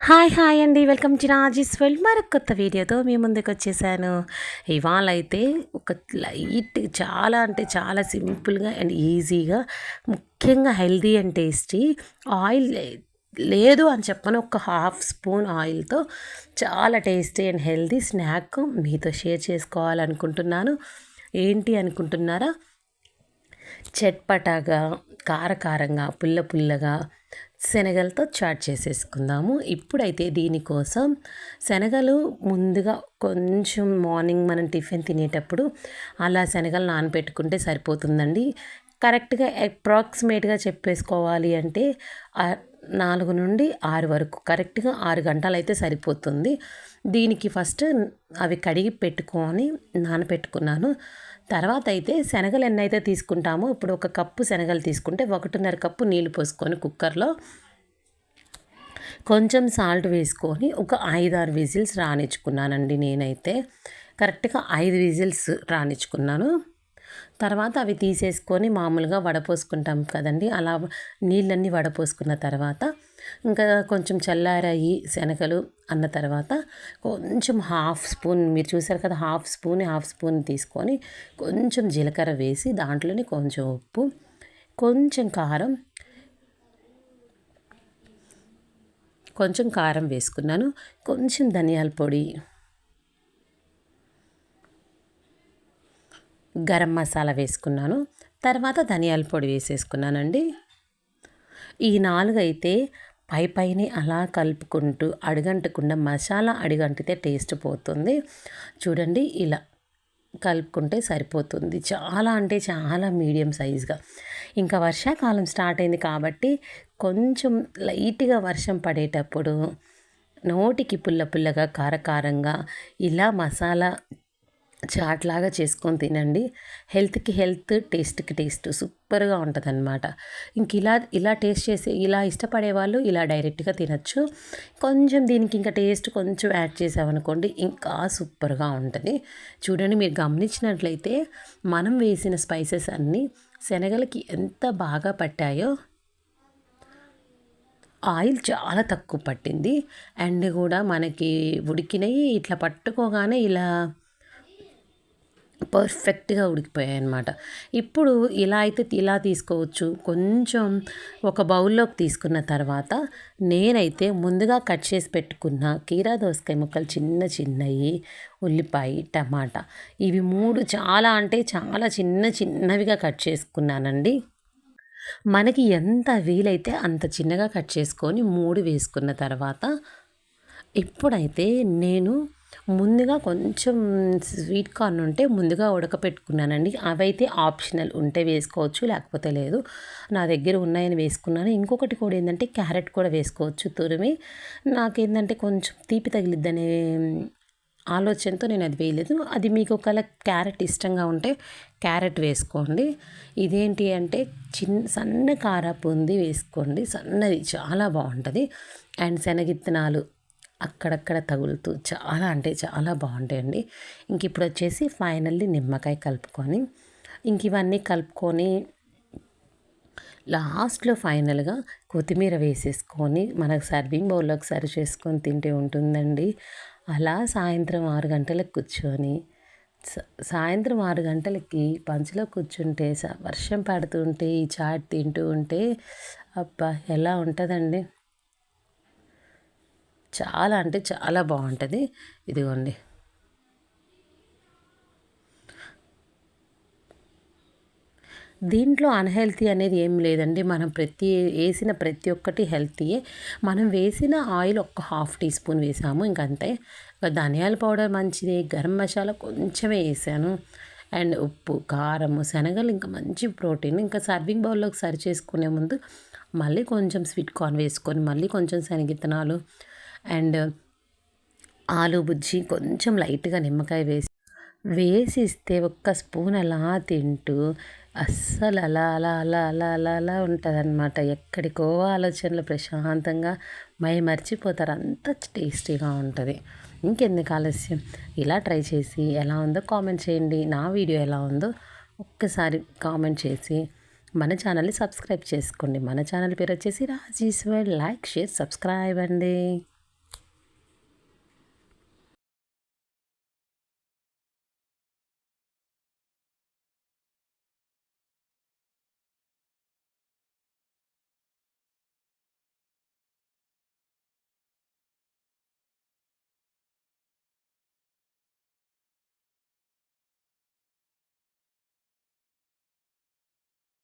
Hi hi అండి. Welcome to Raji's world. మరొక కొత్త వీడియోతో మీ ముందుకు వచ్చేసాను. ఇవాళ అయితే ఒక లైట్ చాలా అంటే చాలా సింపుల్గా అండ్ ఈజీగా ముఖ్యంగా హెల్దీ అండ్ టేస్టీ ఆయిల్ లేదు అని చెప్పను. ఒక హాఫ్ స్పూన్ ఆయిల్తో చాలా టేస్టీ అండ్ హెల్దీ స్నాక్ మీతో షేర్ చేసుకోవాలనుకుంటున్నాను. ఏంటి అనుకుంటున్నారా? చట్పటాగా కారకారంగా పుల్ల పుల్లగా శనగలతో చాట్ చేసేసుకుందాము. ఇప్పుడైతే దీనికోసం శనగలు ముందుగా కొంచెం మార్నింగ్ మనం టిఫిన్ తినేటప్పుడు అలా శనగలు నానబెట్టుకుంటే సరిపోతుందండి. కరెక్ట్గా అప్రాక్సిమేట్గా చెప్పేసుకోవాలి అంటే నాలుగు నుండి ఆరు వరకు. కరెక్ట్గా ఆరు గంటలు అయితే సరిపోతుంది. దీనికి ఫస్ట్ అవి కడిగి పెట్టుకొని నానబెట్టుకున్నాను తర్వాత అయితే శనగలు ఎన్నైతే తీసుకుంటామో ఇప్పుడు ఒక కప్పు శనగలు తీసుకుంటే ఒకటిన్నర కప్పు నీళ్ళు పోసుకొని కుక్కర్లో కొంచెం సాల్ట్ వేసుకొని ఒక ఐదారు విజిల్స్ రానిచ్చుకున్నానండి నేనైతే. కరెక్ట్గా ఐదు విజిల్స్ రానిచ్చుకున్నాను. తర్వాత అవి తీసేసుకొని మామూలుగా వడపోసుకుంటాం కదండి. అలా నీళ్ళన్నీ వడపోసుకున్న తర్వాత ఇంకా కొంచెం చల్లారాయి శనగలు అన్న తర్వాత కొంచెం హాఫ్ స్పూన్ మీరు చూసారు కదా హాఫ్ స్పూన్ హాఫ్ స్పూన్ తీసుకొని కొంచెం జీలకర్ర వేసి దాంట్లోనే కొంచెం ఉప్పు కొంచెం కారం కొంచెం కారం వేసుకున్నాను. కొంచెం ధనియాల పొడి గరం మసాలా వేసుకున్నాను. తర్వాత ధనియాల పొడి వేసేసుకున్నానండి. ఈ నాలుగు అయితే పై పైన అలా కలుపుకుంటూ అడుగంటకుండా మసాలా అడుగంటితే టేస్ట్ పోతుంది. చూడండి ఇలా కలుపుకుంటే సరిపోతుంది. చాలా అంటే చాలా మీడియం సైజ్గా. ఇంకా వర్షాకాలం స్టార్ట్ అయింది కాబట్టి కొంచెం లైట్గా వర్షం పడేటప్పుడు నోటికి పుల్ల పుల్లగా కారకారంగా ఇలా మసాలా చాట్ లాగా చేసుకొని తినండి. హెల్త్కి హెల్త్ టేస్ట్కి టేస్ట్ సూపర్గా ఉంటుంది అనమాట ఇంక ఇలా ఇలా టేస్ట్ చేసి ఇలా ఇష్టపడే వాళ్ళు ఇలా డైరెక్ట్గా తినచ్చు. కొంచెం దీనికి ఇంకా టేస్ట్ కొంచెం యాడ్ చేసామనుకోండి ఇంకా సూపర్గా ఉంటుంది. చూడండి మీరు గమనించినట్లయితే మనం వేసిన స్పైసెస్ అన్నీ శనగలకి ఎంత బాగా పట్టాయో ఆయిల్ చాలా తక్కువ పట్టింది. అండ్ కూడా మనకి ఉడికినవి ఇట్లా పట్టుకోగానే ఇలా పర్ఫెక్ట్గా ఉడికిపోయాయి అనమాట ఇప్పుడు ఇలా అయితే ఇలా తీసుకోవచ్చు. కొంచెం ఒక బౌల్లోకి తీసుకున్న తర్వాత నేనైతే ముందుగా కట్ చేసి పెట్టుకున్న కీరా దోసకాయ ముక్కలు చిన్న చిన్నవి ఉల్లిపాయ టమాటా ఇవి మూడు చాలా అంటే చాలా చిన్న చిన్నవిగా కట్ చేసుకున్నానండి. మనకి ఎంత వీలైతే అంత చిన్నగా కట్ చేసుకొని మూడు వేసుకున్న తర్వాత ఇప్పుడైతే నేను ముందుగా కొంచెం స్వీట్ కార్న్ ఉంటే ముందుగా ఉడకపెట్టుకున్నానండి. అవైతే ఆప్షనల్ ఉంటే వేసుకోవచ్చు లేకపోతే లేదు. నా దగ్గర ఉన్నాయని వేసుకున్నాను. ఇంకొకటి కూడా ఏంటంటే క్యారెట్ కూడా వేసుకోవచ్చు తురిమి. నాకేంటంటే కొంచెం తీపి తగిలిద్దనే ఆలోచనతో నేను అది వేయలేదు. అది మీకు ఒకవేళ క్యారెట్ ఇష్టంగా ఉంటే క్యారెట్ వేసుకోండి. ఇదేంటి అంటే చిన్న సన్న కారపు ఉంది వేసుకోండి. సన్నది చాలా బాగుంటుంది. అండ్ శనగిత్తనాలు అక్కడక్కడ తగులుతూ చాలా అంటే చాలా బాగుంటాయండి. ఇంక ఇప్పుడు వచ్చేసి ఫైనల్లీ నిమ్మకాయ కలుపుకొని ఇంక ఇవన్నీ కలుపుకొని లాస్ట్లో ఫైనల్గా కొత్తిమీర వేసేసుకొని మనకు సర్వింగ్ బౌల్లోకి సర్వ్ చేసుకొని తింటే ఉంటుందండి. అలా సాయంత్రం ఆరు గంటలకు కూర్చొని సాయంత్రం ఆరు గంటలకి పంచలో కూర్చుంటే వర్షం పడుతుంటే ఈ చాట్ తింటూ ఉంటే అబ్బా ఎలా ఉంటుందండి. చాలా అంటే చాలా బాగుంటుంది. ఇదిగోండి. దీంట్లో అన్హెల్తీ అనేది ఏం లేదండి. మనం ప్రతి వేసిన ప్రతి ఒక్కటి హెల్తీయే. మనం వేసిన ఆయిల్ ఒక హాఫ్ టీ స్పూన్ వేసాము. ఇంకంతే ధనియాల పౌడర్ మంచిది. గరం మసాలా కొంచెమే వేసాను. అండ్ ఉప్పు కారం శనగలు ఇంకా మంచి ప్రోటీన్. ఇంకా సర్వింగ్ బౌల్లోకి సర్వ్ చేసుకునే ముందు మళ్ళీ కొంచెం స్వీట్ కార్న్ వేసుకొని మళ్ళీ కొంచెం శనగిత్తనాలు అండ్ ఆలు బుజ్జి కొంచెం లైట్గా నిమ్మకాయ వేసి వేసిస్తే ఒక్క స్పూన్ అలా తింటూ అస్సలు అలా అలా అలా అలా అలా అలా ఉంటుంది అనమాట ఎక్కడికో ఆలోచనలు ప్రశాంతంగా మై మర్చిపోతారు. అంత టేస్టీగా ఉంటుంది. ఇంకెందుకు ఆలస్యం? ఇలా ట్రై చేసి ఎలా ఉందో కామెంట్ చేయండి. నా వీడియో ఎలా ఉందో ఒక్కసారి కామెంట్ చేసి మన ఛానల్ని సబ్స్క్రైబ్ చేసుకోండి. మన ఛానల్ పేరు వచ్చేసి రాజీశ్వర్. లైక్ షేర్ సబ్స్క్రైబ్ అండి.